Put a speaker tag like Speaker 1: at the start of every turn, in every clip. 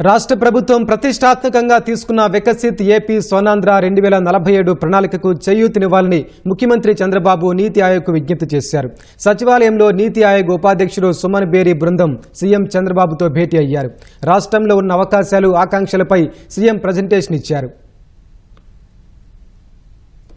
Speaker 1: రాష్ట్ర ప్రభుత్వం ప్రతిష్టాత్మకంగా తీసుకున్న వికసిత్ ఏపీ స్వర్ణాంధ్ర రెండు వేల నలభై ఏడు ప్రణాళికకు చేయూతనివ్వాలని ముఖ్యమంత్రి చంద్రబాబు నీతి ఆయోగ్కు విజ్ఞప్తి చేశారు. సచివాలయంలో నీతి ఆయోగ్ ఉపాధ్యక్షుడు సుమన్ బేరీ బృందం సీఎం చంద్రబాబుతో భేటీ అయ్యారు. రాష్ట్రంలో ఉన్న అవకాశాలు ఆకాంక్షలపై సీఎం ప్రజెంటేషన్ ఇచ్చారు.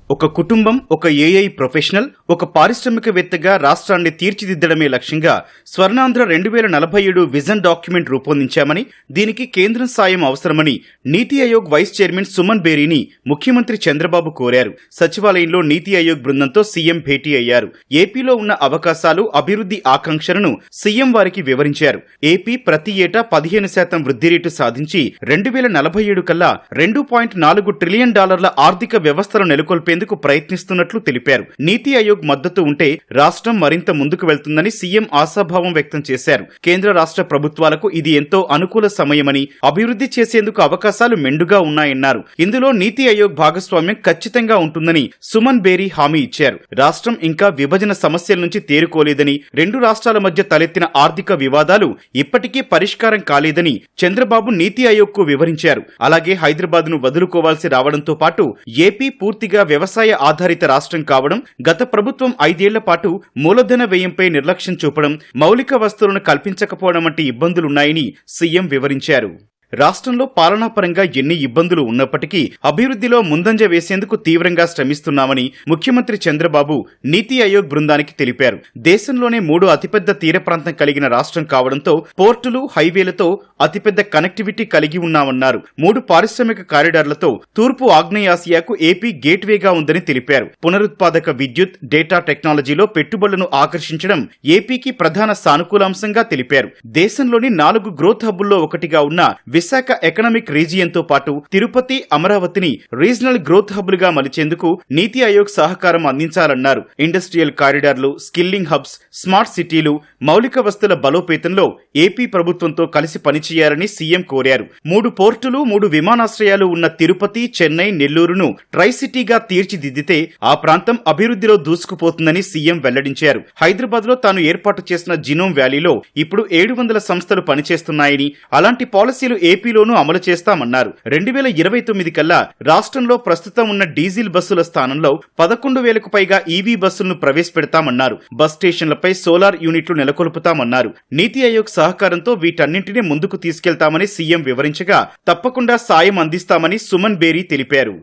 Speaker 2: ఒక కుటుంబం ఒక ఏఐ ప్రొఫెషనల్ ఒక పారిశ్రామికవేత్తగా రాష్ట్రాన్ని తీర్చిదిద్దడమే లక్ష్యంగా స్వర్ణాంధ్ర రెండు వేల నలభై ఏడు విజన్ డాక్యుమెంట్ రూపొందించామని దీనికి కేంద్రం సాయం అవసరమని నీతి ఆయోగ్ వైస్ చైర్మన్ సుమన్ బేరీని ముఖ్యమంత్రి చంద్రబాబు కోరారు. సచివాలయంలో నీతి ఆయోగ్ బృందంతో సీఎం భేటీ అయ్యారు. ఏపీలో ఉన్న అవకాశాలు అభివృద్ధి ఆకాంక్షలను సీఎం వారికి వివరించారు. ఏపీ ప్రతి ఏటా పదిహేను శాతం వృద్ధి రేటు సాధించి రెండు వేల నలభై ఏడు కల్లా రెండు పాయింట్ నాలుగు ట్రిలియన్ డాలర్ల ఆర్థిక వ్యవస్థను నెలకొల్పే చేసేందుకు ప్రయత్నిస్తున్నట్లు తెలిపారు. నీతి ఆయోగ్ మద్దతు ఉంటే రాష్ట్రం మరింత ముందుకు వెళ్తుందని సీఎం ఆశాభావం వ్యక్తం చేశారు. కేంద్ర రాష్ట్ర ప్రభుత్వాలకు ఇది ఎంతో అనుకూల సమయమని అభివృద్ధి చేసేందుకు అవకాశాలు మెండుగా ఉన్నాయన్నారు. ఇందులో నీతి ఆయోగ్ భాగస్వామ్యం ఖచ్చితంగా ఉంటుందని సుమన్ బేరీ హామీ ఇచ్చారు. రాష్ట్రం ఇంకా విభజన సమస్యల నుంచి తేరుకోలేదని రెండు రాష్ట్రాల మధ్య తలెత్తిన ఆర్థిక వివాదాలు ఇప్పటికీ పరిష్కారం కాలేదని చంద్రబాబు నీతి ఆయోగ్కు వివరించారు. అలాగే హైదరాబాద్ను వదులుకోవాల్సి రావడంతో పాటు ఏపీ పూర్తిగా వ్యవస్థ వ్యవసాయ ఆధారిత రాష్ట్రం కావడం గత ప్రభుత్వం ఐదేళ్ళ పాటు మూలధన వ్యయంపై నిర్లక్ష్యం చూపడం మౌలిక వస్తువులను కల్పించకపోవడం వంటి ఇబ్బందులున్నాయని సీఎం వివరించారు. రాష్ట్రంలో పాలనాపరంగా ఎన్ని ఇబ్బందులు ఉన్నప్పటికీ అభివృద్ధిలో ముందంజ వేసేందుకు తీవ్రంగా శ్రమిస్తున్నామని ముఖ్యమంత్రి చంద్రబాబు నీతి ఆయోగ్ బృందానికి తెలిపారు. దేశంలోనే మూడు అతిపెద్ద తీర ప్రాంతం కలిగిన రాష్ట్రం కావడంతో పోర్టులు హైవేలతో అతిపెద్ద కనెక్టివిటీ కలిగి ఉన్నామన్నారు. మూడు పారిశ్రామిక కారిడార్లతో తూర్పు ఆగ్నేయాసియాకు ఏపీ గేట్వేగా ఉందని తెలిపారు. పునరుత్పాదక విద్యుత్ డేటా టెక్నాలజీలో పెట్టుబడులను ఆకర్షించడం ఏపీకి ప్రధాన సానుకూలాంశంగా తెలిపారు. దేశంలోని నాలుగు గ్రోత్ హబ్బుల్లో ఒకటిగా ఉన్న విశాఖ ఎకనామిక్ రీజియన్తో పాటు తిరుపతి అమరావతిని రీజనల్ గ్రోత్ హబ్లుగా మలిచేందుకు నీతి ఆయోగ్ సహకారం అందించాలన్నారు. ఇండస్ట్రియల్ కారిడార్లు స్కిల్లింగ్ హబ్స్ స్మార్ట్ సిటీలు మౌలిక వస్తుల బలోపేతంలో ఏపీ ప్రభుత్వంతో కలిసి పనిచేయాలని సీఎం కోరారు. మూడు పోర్టులు మూడు విమానాశ్రయాలు ఉన్న తిరుపతి చెన్నై నెల్లూరును ట్రై సిటీగా తీర్చిదిద్దితే ఆ ప్రాంతం అభివృద్ధిలో దూసుకుపోతుందని సీఎం వెల్లడించారు. హైదరాబాద్లో తాను ఏర్పాటు చేసిన జినోమ్ వ్యాలీలో ఇప్పుడు ఏడు వందల సంస్థలు పనిచేస్తున్నాయని అలాంటి పాలసీలు ఏపీలోనూ అమలు చేస్తామన్నారు. రెండు వేల ఇరవై తొమ్మిది కల్లా రాష్ట్రంలో ప్రస్తుతం ఉన్న డీజిల్ బస్సుల స్థానంలో పదకొండు వేలకు పైగా ఈవీ బస్సులను ప్రవేశపెడతామన్నారు. బస్ స్టేషన్లపై సోలార్ యూనిట్లు నెలకొల్పుతామన్నారు. నీతి ఆయోగ్ సహకారంతో వీటన్నింటినీ ముందుకు తీసుకెళ్తామని సీఎం వివరించగా తప్పకుండా సాయం అందిస్తామని సుమన్ బేరీ తెలిపారు.